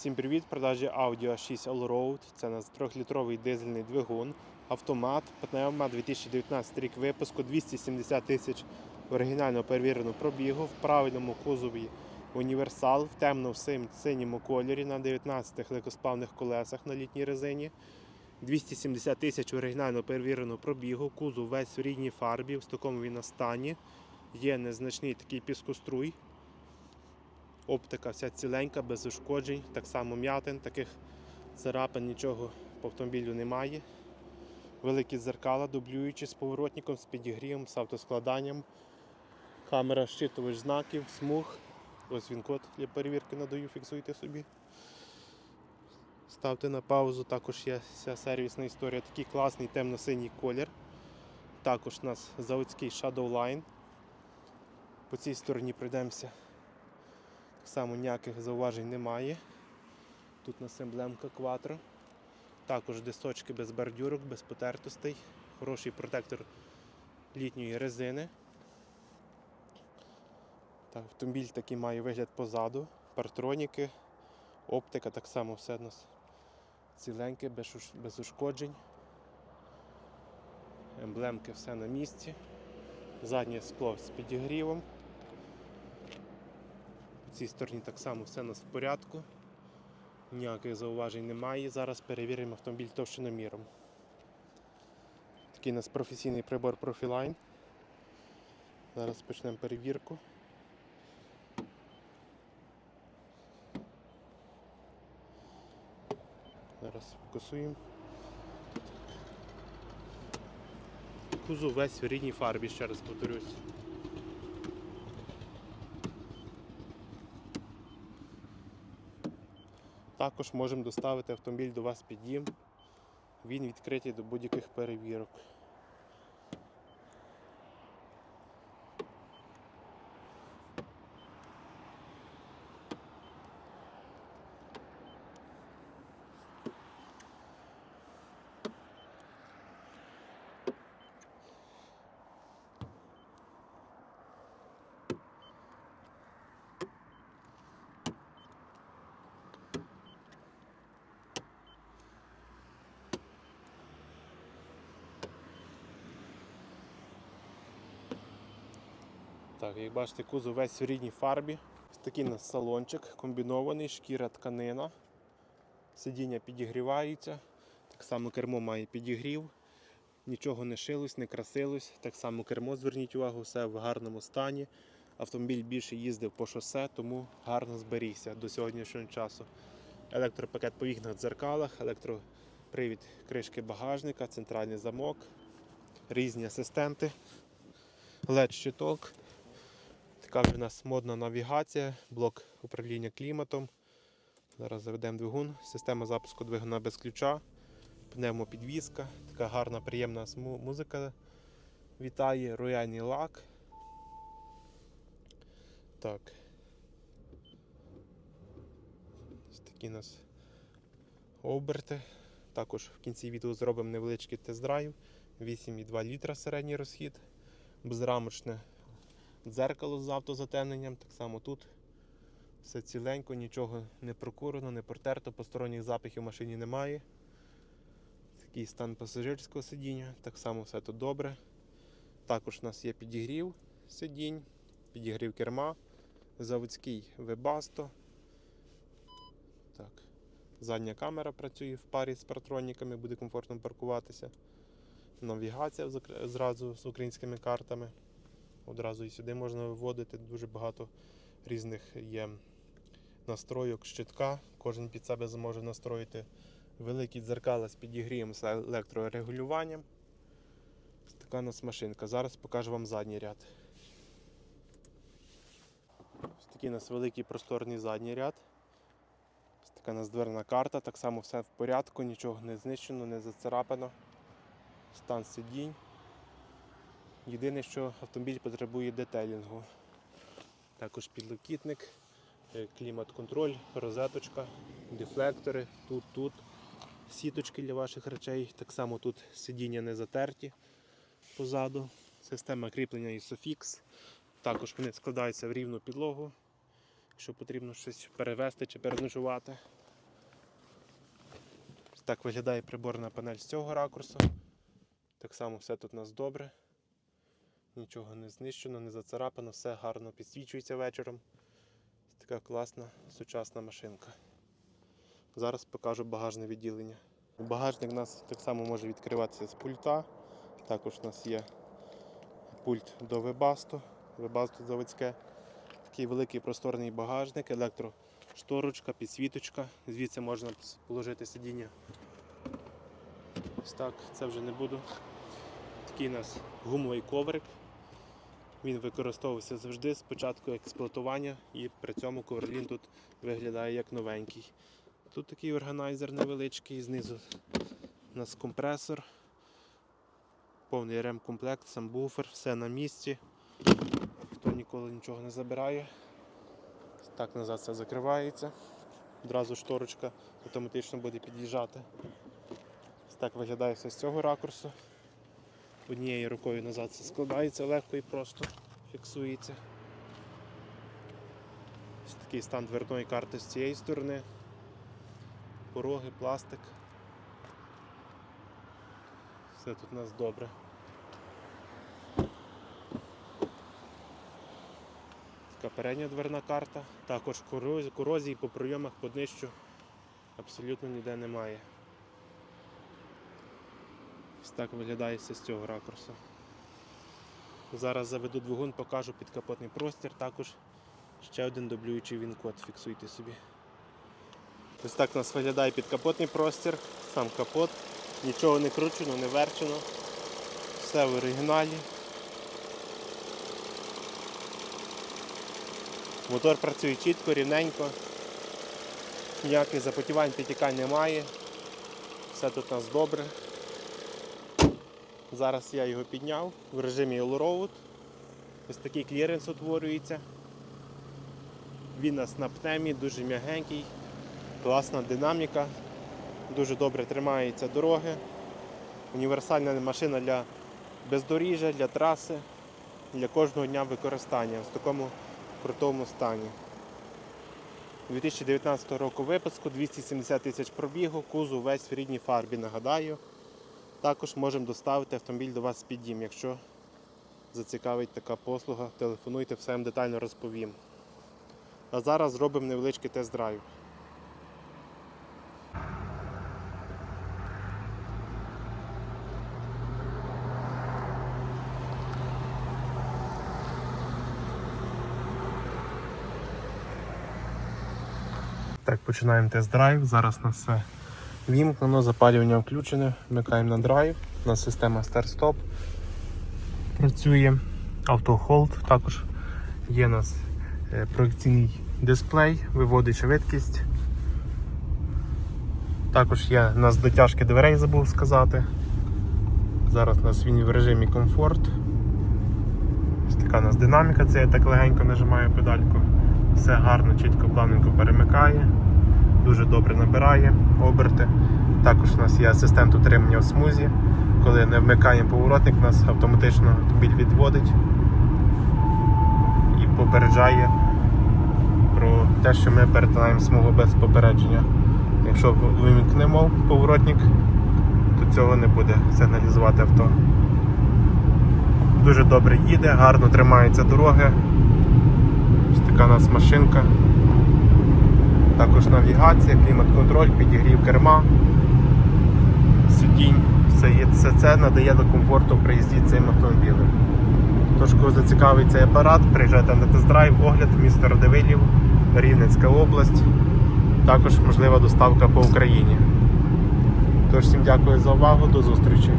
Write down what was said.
Всім привіт! Продажі Audi A6 Allroad. Це у нас 3-літровий дизельний двигун, автомат, пневма 2019 рік випуску, 270 тисяч оригінально перевіреного пробігу, в правильному кузові універсал, в темно-синьому кольорі на 19 легкосплавних колесах на літній резині. 270 тисяч оригінально перевіреного пробігу, кузов весь в рідній фарбі, в такому він на стані. Є незначний такий піскоструй. Оптика вся ціленька, без ушкоджень, так само м'ятин, таких царапин, нічого по автомобілю немає. Великі дзеркала, дублюючі з поворотником, з підігрівом, з автоскладанням. Камера щитувач знаків, смуг. Ось він код для перевірки надаю, фіксуйте собі. Ставте на паузу, також є вся сервісна історія. Такий класний темно-синій колір. Також у нас заводський Shadow Line. По цій стороні пройдемося. Так само ніяких зауважень немає. Тут нас емблемка Quattro. Також дисочки без бордюрок, без потертостей. Хороший протектор літньої резини. Так, автомобіль такий має вигляд позаду. Партроніки, оптика, так само все у нас ціленьке, без, без ушкоджень. Емблемки все на місці. Заднє скло з підігрівом. В цій стороні так само все у нас в порядку. Ніяких зауважень немає. Зараз перевіримо автомобіль товщиноміром. Такий у нас професійний прибор Profiline. Зараз почнемо перевірку. Зараз фокусуємо. Кузов весь в рідній фарбі, ще раз повторюсь. Також можемо доставити автомобіль до вас під дім. Він відкритий до будь-яких перевірок. Так, як бачите, кузов весь в рідній фарбі. Такий у нас салончик комбінований, шкіра тканина. Сидіння підігріваються. Так само кермо має підігрів. Нічого не шилось, не красилось. Так само кермо, зверніть увагу, все в гарному стані. Автомобіль більше їздив по шосе, тому гарно зберігся до сьогоднішнього часу. Електропакет по вікнах дзеркалах, електропривід кришки багажника, центральний замок, різні асистенти, LED-щиток. Така вже у нас модна навігація, блок управління кліматом. Зараз заведемо двигун, система запуску двигуна без ключа, пневмопідвізка, така гарна, приємна музика вітає, рояльний лак. Так. Ось такі у нас оберти. Також в кінці відео зробимо невеличкий тест-драйв. 8,2 літра середній розхід. Безрамочне дзеркало з автозатемненням. Так само тут все ціленько, нічого не прокурено, не протерто, посторонніх запахів в машині немає. Такий стан пасажирського сидіння, так само все тут добре. Також у нас є підігрів сидінь, підігрів керма, заводський Webasto. Так. Задня камера працює в парі з партроніками, буде комфортно паркуватися. Навігація зразу з українськими картами. Одразу і сюди можна виводити. Дуже багато різних є настройок щитка. Кожен під себе зможе настроїти великі дзеркала з підігрієм з електрорегулюванням. Така у нас машинка. Зараз покажу вам задній ряд. Ось такий у нас великий просторний задній ряд. Ось така у нас дверна карта, так само все в порядку, нічого не знищено, не зацарапано. Стан сидінь. Єдине, що автомобіль потребує детелінгу. Також підлокітник, е, клімат-контроль, розеточка, дефлектори, тут, тут, сіточки для ваших речей. Так само тут сидіння не затерті позаду. Система кріплення ISOFIX. Також вони складаються в рівну підлогу, якщо потрібно щось перевезти чи переночувати. так виглядає приборна панель з цього ракурсу. Так само все тут у нас добре. Нічого не знищено, не зацарапано, все гарно підсвічується вечором. Така класна сучасна машинка. Зараз покажу багажне відділення. Багажник у нас так само може відкриватися з пульта. Також у нас є пульт до вебасту, вебасту заводське. Такий великий просторний багажник, електрошторочка, підсвіточка. Звідси можна положити сидіння. Ось так, це вже не буду. Такий у нас гумовий коврик. Він використовувався завжди з початку експлуатування і при цьому коверлін тут виглядає як новенький. Тут такий органайзер невеличкий, знизу у нас компресор, повний ремкомплект, сам буфер, все на місці. Хто ніколи нічого не забирає. Так назад все закривається. Одразу шторочка автоматично буде під'їжджати. Так виглядає все з цього ракурсу. Однією рукою назад все складається легко і просто фіксується. Ось такий стан дверної карти з цієї сторони. Пороги, пластик. Все тут у нас добре. Така передня дверна карта. Також корозії, по пройомах по днищу абсолютно ніде немає. Так виглядає все з цього ракурсу. Зараз заведу двигун, покажу підкапотний простір, також ще один дублюючий він-код, фіксуйте собі. Ось так у нас виглядає підкапотний простір, сам капот, нічого не кручено, не верчено, все в оригіналі. Мотор працює чітко, рівненько, ніяких запотівань, підтікань немає. Все тут у нас добре. Зараз я його підняв в режимі All Road. Ось такий кліренс утворюється. Він нас на пнемі, дуже м'ягенький, класна динаміка, дуже добре тримається дороги. Універсальна машина для бездоріжжя, для траси, для кожного дня використання в такому крутому стані. 2019 року випуску, 270 тисяч пробігу, кузов весь в рідній фарбі, нагадаю. Також можемо доставити автомобіль до вас під дім. Якщо зацікавить така послуга, телефонуйте, все вам детально розповім. А зараз зробимо невеличкий тест-драйв. Так, починаємо тест-драйв. Зараз на все вімкнено, запалювання включене, вмикаємо на драйв, у нас система старт-стоп працює, автохолд, також є у нас е, проекційний дисплей, виводить швидкість. Також є у нас дотяжки дверей, забув сказати. Зараз у нас він в режимі комфорт. Ось така у нас динаміка, це я так легенько нажимаю педальку. Все гарно, чітко, плавненько перемикає, дуже добре набирає оберти. Також у нас є асистент утримання в смузі. Коли не вмикаємо поворотник, нас автоматично автомобіль відводить і попереджає про те, що ми перетинаємо смугу без попередження. Якщо вимкнемо поворотник, то цього не буде сигналізувати авто. Дуже добре їде, гарно тримаються дороги. Ось така у нас машинка. Також навігація, клімат-контроль, підігрів керма, сидінь, все, все це надає до комфорту при їзді цим автомобілем. Тож, кого зацікавить цей апарат, приїжджайте на тест-драйв, огляд, місто Радивилів, Рівненська область. Також можлива доставка по Україні. Тож всім дякую за увагу, до зустрічі.